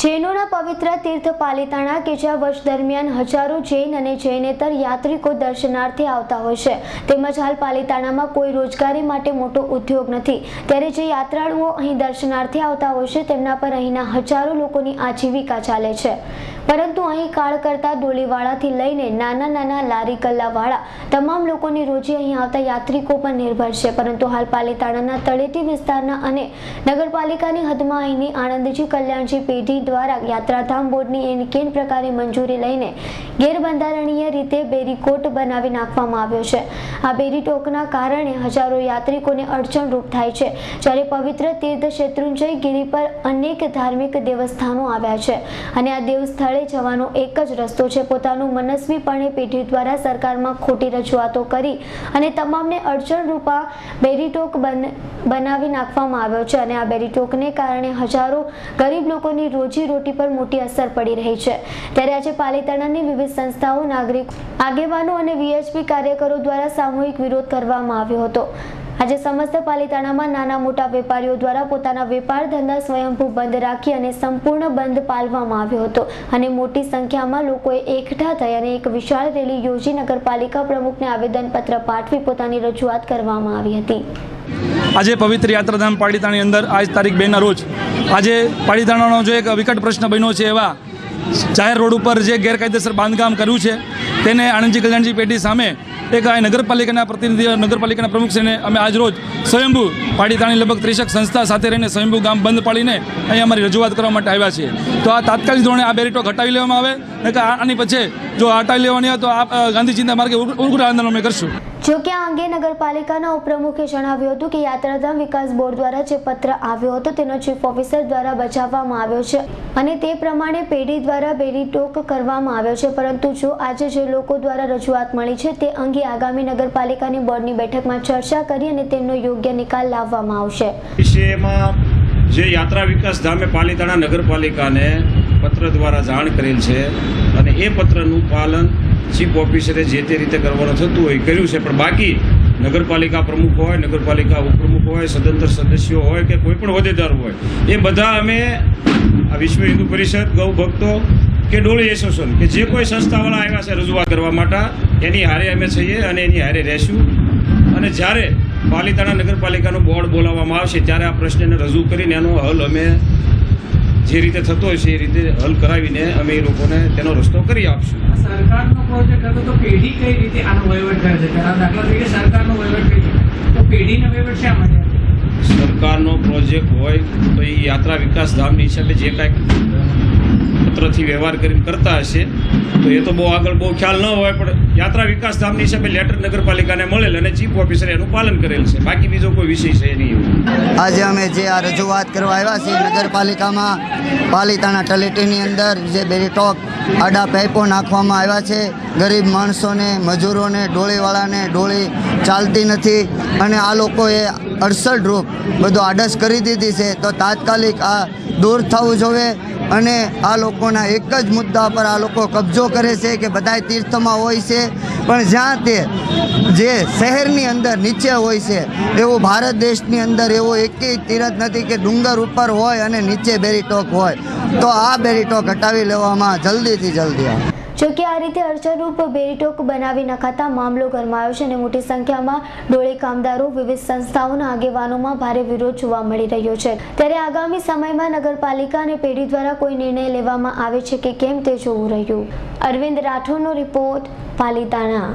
જૈનોના પવિત્ર તીર્થ પાલિતાણા કે જ્યાં વર્ષ દરમિયાન હજારો જૈન અને જૈનેતર યાત્રિકો દર્શનાર્થે આવતા હોય છે. તેમજ હાલ પાલિતાણામાં કોઈ રોજગારી માટે મોટો ઉદ્યોગ નથી. ત્યારે જે યાત્રાળુઓ અહીં દર્શનાર્થે આવતા હોય છે, તેમના પર અહીંના હજારો લોકોની આજીવિકા ચાલે છે. પરંતુ અહીં કાળ કરતા ડોલીવાળાથી લઈને નાના નાના લારી કલ્લાવાળા તમામ લોકોની રોજી અહીં આવતા યાત્રિકો પર નિર્ભર છે. પરંતુ હાલ પાલીતાણાના તળેટી વિસ્તારના અને નગરપાલિકાની હદમાં અહીંની આણંદજી કલ્યાણજી પેઢી દ્વારા યાત્રાધામ બોર્ડની એન કેન પ્રકારે મંજૂરી લઈને ગેરબંધારણીય રીતે બેરીકોટ બનાવી નાખવામાં આવ્યો છે. આ બેરીટોકના કારણે હજારો યાત્રિકોને અડચણરૂપ થાય છે. જ્યારે પવિત્ર તીર્થ શેત્રુંજય ગિરી પર અનેક ધાર્મિક દેવસ્થાનો આવ્યા છે. અને આ દેવ સ્થળે જવાનો એક જ રસ્તો છે. પોતાનું મનસ્વીપણે પેઢી દ્વારા સરકારમાં ખોટી રજૂઆતો કરી અને તમામને અડચણરૂપા બેરીટોક બનાવી નાખવામાં આવ્યો છે અને આ બેરીટોકને કારણે હજારો ગરીબ લોકોની રોજી રોટી પર મોટી અસર પડી રહી છે. ત્યારે આજે પાલિતાણાની વિવિધ સંસ્થાઓ, નાગરિક, આગેવાનો અને વીએચપી કાર્યકરો દ્વારા સામૂહિક વિરોધ કરવામાં આવ્યો હતો. આજે સમસ્ત પાલિતાણામાં નાના મોટા વેપારીઓ દ્વારા પોતાના વેપાર ધંધા સ્વયંભૂ બંધ રાખી અને સંપૂર્ણ બંધ પાળવામાં આવ્યો હતો. અને મોટી સંખ્યામાં લોકોએ એકઠા થઈ અને એક વિશાળ રેલી યોજી નગરપાલિકા પ્રમુખને આવેદનપત્ર પાઠવી પોતાની રજૂઆત કરવામાં આવી હતી. આજે પવિત્ર યાત્રાધામ પાલિતાણાની અંદર આજ તારીખ બેના રોજ આજે પાલિતાણાનો જે એક વિકટ પ્રશ્ન બન્યો છે એવા જાહેર રોડ ઉપર જે ગેરકાયદેસર બાંધકામ કર્યું છે, તેને આણંદજી કલ્યાણજી પેઢી સામે એક આ નગરપાલિકાના પ્રતિનિધિ, નગરપાલિકાના પ્રમુખશ્રીને અમે આજ રોજ સ્વયંભૂ પાડીતાણી લગભગ ત્રીસક સંસ્થા સાથે રહીને સ્વયંભૂ ગામ બંધ પાડીને અહીં અમારી રજૂઆત કરવા માટે આવ્યા છીએ. તો આ તાત્કાલિક ધોરણે આ બેરીટો હટાવી લેવામાં આવે આની પછી જો હટાવી લેવાની હોય તો આ ગાંધીજીના માર્ગે ઉગ્ર આંદોલન અમે કરશું. જો કે આ અંગે નગરપાલિકાના ઉપપ્રમુખે જણાવ્યું હતું કે યાત્રાધામ વિકાસ બોર્ડ દ્વારા જે પત્ર આવ્યો હતો તેનો ચીફ ઓફિસર દ્વારા બચાવવામાં આવ્યો છે અને તે પ્રમાણે પેઢી દ્વારા બેરીટોક કરવામાં આવ્યો છે. પરંતુ જો આજે જે લોકો દ્વારા રજૂઆત મળી છે તે અંગે આગામી નગરપાલિકાની બોર્ડની બેઠકમાં ચર્ચા કરી અને તેમનો યોગ્ય નિકાલ લાવવામાં આવશે. જે યાત્રા વિકાસ ધામે પાલિતાણા નગરપાલિકાને પત્ર દ્વારા જાણ કરેલ છે અને એ પત્રનું પાલન ચીફ ઓફિસરે જે તે રીતે કરવાનું થતું હોય કર્યું છે. પણ બાકી નગરપાલિકા પ્રમુખ હોય, નગરપાલિકા ઉપપ્રમુખ હોય, સદંતર સદસ્યો હોય કે કોઈ પણ હોદ્દેદાર હોય, એ બધા અમે આ વિશ્વ હિન્દુ પરિષદ, ગૌ ભક્તો કે ડોળી એસોસિએશન કે જે કોઈ સંસ્થાવાળા આવ્યા છે રજૂઆત કરવા માટે, એની હારે અમે છીએ અને એની હારે રહેશું. અને જ્યારે પાલિતાણા નગરપાલિકાનું બોર્ડ બોલાવવામાં આવશે, ત્યારે આ પ્રશ્નને રજૂ કરીને એનો હલ અમે જે રીતે થતો હોય છે એ રીતે હલ કરાવીને અમે એ લોકોને તેનો રસ્તો કરી આપશું. સરકારનો પ્રોજેક્ટ હતો તો પેઢી કઈ રીતે આનો વહીવટ કરે છે? દાખલા તરીકે સરકારનો વહીવટ કઈ તો પેઢીનો વહીવટ શા માટે સરકારનો પ્રોજેક્ટ હોય તો એ યાત્રા વિકાસ ધામની હિસાબે જે કાંઈક પત્રથી વ્યવહાર કરીને કરતા હશે, તો એ તો બહુ આગળ બહુ ખ્યાલ ન હોય, પણ યાત્રા વિકાસ ધામની હિસાબે લેટર નગરપાલિકાને મળેલ અને ચીફ ઓફિસરે એનું પાલન કરેલ છે. બાકી બીજો કોઈ વિષય છે નહીં આજે અમે જે આ રજૂઆત કરવા આવ્યા છીએ, નગરપાલિકામાં પાલિતાણા તલેટીની અંદર જે બેરીટોક આડા પાઇપો નાખવામાં આવ્યા છે, ગરીબ માણસોને, મજૂરોને, ડોળીવાળાને ડોળી ચાલતી નથી, અને આ લોકોએ અડસઠ રૂપ બધું આડસ કરી દીધી છે. તો તાત્કાલિક આ દૂર થવું જોવે અને આ લોકોના એક જ મુદ્દા પર આ લોકો કબજો કરે છે કે બધાય તીર્થમાં હોય છે. પણ જ્યાં તે જે શહેરની અંદર નીચે હોય છે, એવો ભારત દેશની અંદર એવો એકેય તીરથ નથી કે ડુંગર ઉપર હોય અને નીચે બેરીટોક હોય. તો આ બેરીટોક હટાવી લેવામાં જલ્દીથી જલ્દી આવે. જો કે આ રીતે અર્ચરૂપ બેરીટોક બનાવી નખાતા મામલો ગરમાયો છે અને મોટી સંખ્યામાં ડોળી કામદારો વિવિધ સંસ્થાઓના આગેવાનોમાં ભારે વિરોધ જોવા મળી રહ્યો છે. ત્યારે આગામી સમયમાં નગરપાલિકા અને પેઢી દ્વારા કોઈ નિર્ણય લેવામાં આવે છે કે કેમ તે જોવું રહ્યું. અરવિંદ રાઠોડનો રિપોર્ટ પાલિતાણા.